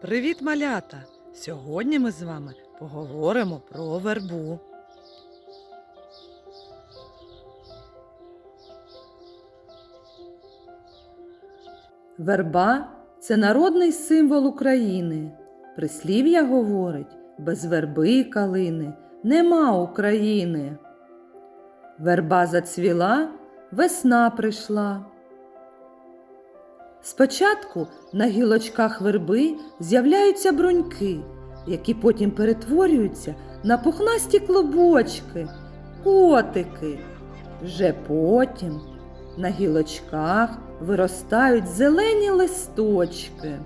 Привіт, малята! Сьогодні ми з вами поговоримо про вербу. Верба це народний символ України. Прислів'я говорить, без верби й калини нема України. Верба зацвіла, весна прийшла. Спочатку на гілочках верби з'являються бруньки, які потім перетворюються на пухнасті клубочки, котики. Вже потім на гілочках виростають зелені листочки.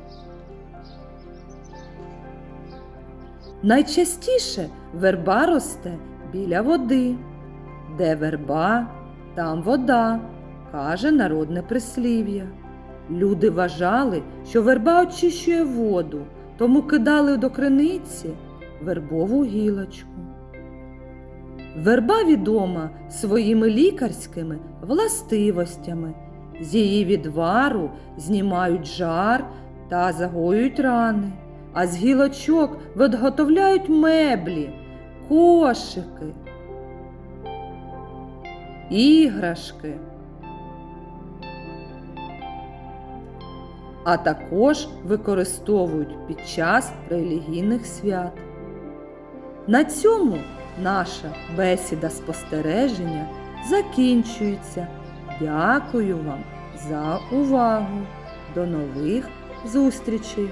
Найчастіше верба росте біля води. Де верба, там вода, каже народне прислів'я. Люди вважали, що верба очищує воду, тому кидали до криниці вербову гілочку. Верба відома своїми лікарськими властивостями. З її відвару знімають жар та загоюють рани, а з гілочок виготовляють меблі, кошики, іграшки. А також використовують під час релігійних свят. На цьому наша бесіда спостереження закінчується. Дякую вам за увагу. До нових зустрічей!